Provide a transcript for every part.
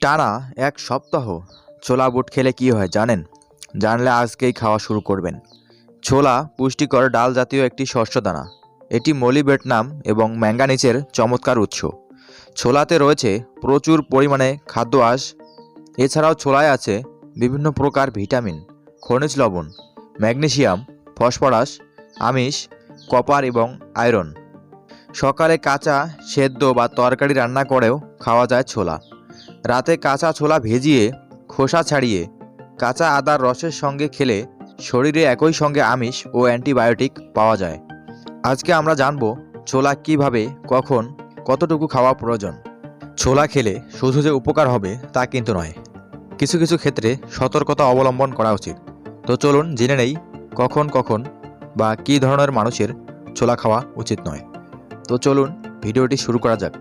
টানা এক সপ্তাহ ছোলা বুট খেলে কি হয় জানেন? জানলে আজকেই খাওয়া শুরু করবেন। ছোলা পুষ্টিকর ডাল জাতীয় একটি শস্য দানা। এটি মলিবেটনাম এবং ম্যাঙ্গানিজের চমৎকার উৎস। ছোলাতে রয়েছে প্রচুর পরিমাণে খাদ্য আঁশ। এছাড়াও ছোলায় আছে বিভিন্ন প্রকার ভিটামিন, খনিজ লবণ, ম্যাগনেসিয়াম, ফসফরাস, আমিষ, কপার এবং আয়রন। সকালে কাঁচা, সেদ্ধ বা তরকারি রান্না করেও খাওয়া যায় ছোলা। রাতে কাঁচা ছোলা ভেজিয়ে, খোসা ছাড়িয়ে, কাঁচা আদার রসের সঙ্গে খেলে শরীরে একই সঙ্গে আমিষ ও অ্যান্টিবায়োটিক পাওয়া যায়। আজকে আমরা জানব ছোলা কীভাবে, কখন, কতটুকু খাওয়া প্রয়োজন। ছোলা খেলে শুধু যে উপকার হবে তা কিন্তু নয়। কিছু কিছু ক্ষেত্রে সতর্কতা অবলম্বন করা উচিত। তো চলুন জেনে নেই কখন কখন বা কী ধরনের মানুষের ছোলা খাওয়া উচিত নয়। তো চলুন ভিডিওটি শুরু করা যাক।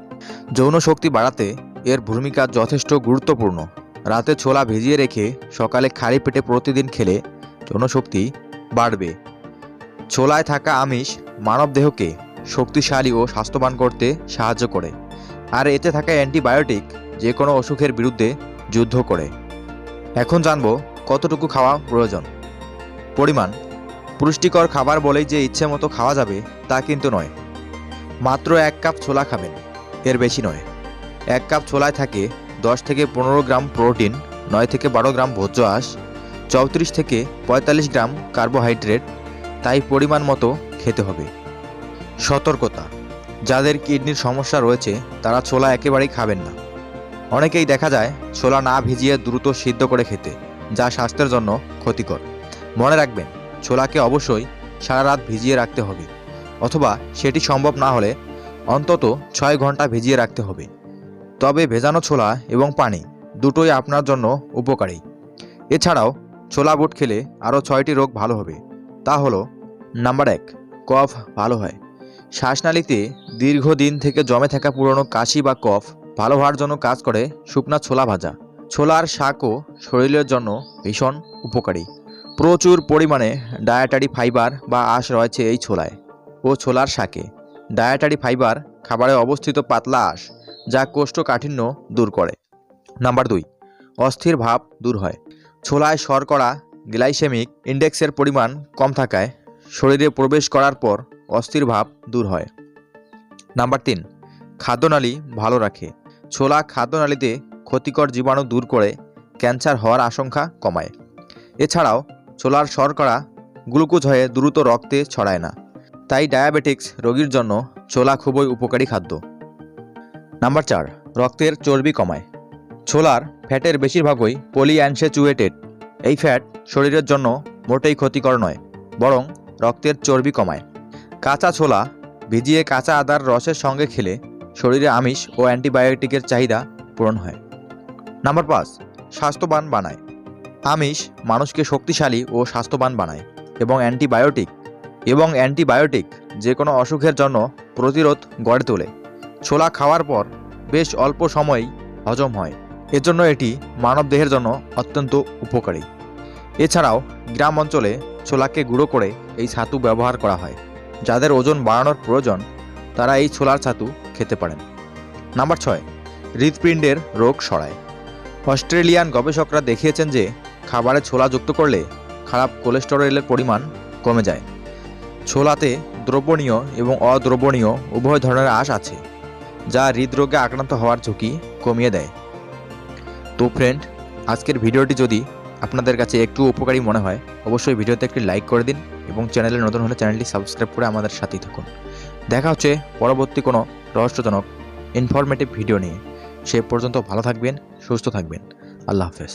যৌন শক্তি বাড়াতে এর ভূমিকা যথেষ্ট গুরুত্বপূর্ণ। রাতে ছোলা ভিজিয়ে রেখে সকালে খালি পেটে প্রতিদিন খেলে যৌনশক্তি বাড়বে। ছোলায় থাকা আমিষ মানবদেহকে শক্তিশালী ও স্বাস্থ্যবান করতে সাহায্য করে, আর এতে থাকা অ্যান্টিবায়োটিক যে কোনো অসুখের বিরুদ্ধে যুদ্ধ করে। এখন জানব কতটুকু খাওয়া প্রয়োজন। পরিমাণ। পুষ্টিকর খাবার বলেই যে ইচ্ছে মতো খাওয়া যাবে তা কিন্তু নয়। মাত্র এক কাপ ছোলা খাবেন, এর বেশি নয়। এক কাপ ছোলায় থাকে দশ থেকে পনেরো গ্রাম প্রোটিন, নয় থেকে বারো গ্রাম ভোজ্য আঁশ, চৌত্রিশ থেকে পঁয়তাল্লিশ গ্রাম কার্বোহাইড্রেট। তাই পরিমাণ মতো খেতে হবে। সতর্কতা। যাদের কিডনির সমস্যা রয়েছে, তারা ছোলা একেবারেই খাবেন না। অনেকেই দেখা যায় ছোলা না ভিজিয়ে দ্রুত সিদ্ধ করে খেতে, যা স্বাস্থ্যের জন্য ক্ষতিকর। মনে রাখবেন, ছোলাকে অবশ্যই সারা রাত ভিজিয়ে রাখতে হবে, অথবা সেটি সম্ভব না হলে অন্তত ছয় ঘণ্টা ভিজিয়ে রাখতে হবে। তবে ভেজানো ছোলা এবং পানি দুটোই আপনার জন্য উপকারী। এছাড়াও ছোলা বুট খেলে আরও ছয়টি রোগ ভালো হবে। তা হলো, নাম্বার এক, কফ ভালো হয়। শ্বাসনালীতে দীর্ঘদিন থেকে জমে থাকা পুরনো কাশি বা কফ ভালো হওয়ার জন্য কাজ করে শুকনা ছোলা ভাজা। ছোলার শাকও শরীরের জন্য ভীষণ উপকারী। প্রচুর পরিমাণে ডায়েটারি ফাইবার বা আঁশ রয়েছে এই ছোলায় ও ছোলার শাকে। ডায়েটারি ফাইবার খাবারে অবস্থিত পাতলা আঁশ যা কোষ্ঠকাঠিন্য দূর করে। নাম্বার দুই, অস্থির ভাব দূর হয়। ছোলায় শর্করা গ্লাইসেমিক ইন্ডেক্সের পরিমাণ কম থাকায় শরীরে প্রবেশ করার পর অস্থির ভাব দূর হয়। নাম্বার তিন, খাদ্যনালী ভালো রাখে। ছোলা খাদ্যনালীতে ক্ষতিকর জীবাণু দূর করে ক্যান্সার হওয়ার আশঙ্কা কমায়। এছাড়াও ছোলার শর্করা গ্লুকোজ হয়ে দ্রুত রক্তে ছড়ায় না। তাই ডায়াবেটিক্স রোগীর জন্য ছোলা খুবই উপকারী খাদ্য। নাম্বার চার, রক্তের চর্বি কমায়। ছোলার ফ্যাটের বেশিরভাগই পলিঅ্যানসেচুয়েটেড। এই ফ্যাট শরীরের জন্য মোটেই ক্ষতিকর নয়, বরং রক্তের চর্বি কমায়। কাঁচা ছোলা ভিজিয়ে কাঁচা আদার রসের সঙ্গে খেলে শরীরে আমিষ ও অ্যান্টিবায়োটিকের চাহিদা পূরণ হয়। নাম্বার পাঁচ, স্বাস্থ্যবান বানায়। আমিষ মানুষকে শক্তিশালী ও স্বাস্থ্যবান বানায় এবং অ্যান্টিবায়োটিক এবং অ্যান্টিবায়োটিক যে কোনো অসুখের জন্য প্রতিরোধ গড়ে তোলে। ছোলা খাওয়ার পর বেশ অল্প সময়েই হজম হয়। এজন্য এটি মানব দেহের জন্য অত্যন্ত উপকারী। এছাড়াও গ্রাম অঞ্চলে ছোলাকে গুঁড়ো করে এই ছাতু ব্যবহার করা হয়। যাদের ওজন বাড়ানোর প্রয়োজন, তারা এই ছোলার ছাতু খেতে পারেন। নাম্বার ছয়, হৃৎপিণ্ডের রোগ সরায়। অস্ট্রেলিয়ান গবেষকরা দেখিয়েছেন যে খাবারে ছোলা যুক্ত করলে খারাপ কোলেস্টেরলের পরিমাণ কমে যায়। ছোলাতে দ্রবণীয় এবং অদ্রবণীয় উভয় ধরনের আঁশ আছে। যা হৃদরোগে আক্রান্ত হওয়ার ঝুঁকি কমিয়ে দেয়। তো ফ্রেন্ড আজকের ভিডিওটি যদি আপনাদের কাছে একটু উপকারী মনে হয়, অবশ্যই ভিডিওতে একটি লাইক করে দিন এবং চ্যানেলে নতুন হলে চ্যানেলটি সাবস্ক্রাইব করে আমাদের সাথেই থাকুন। দেখা হচ্ছে পরবর্তী কোনো রহস্যজনক ইনফরমেটিভ ভিডিও নিয়ে। সে পর্যন্ত ভালো থাকবেন, সুস্থ থাকবেন। আল্লাহ হাফেজ।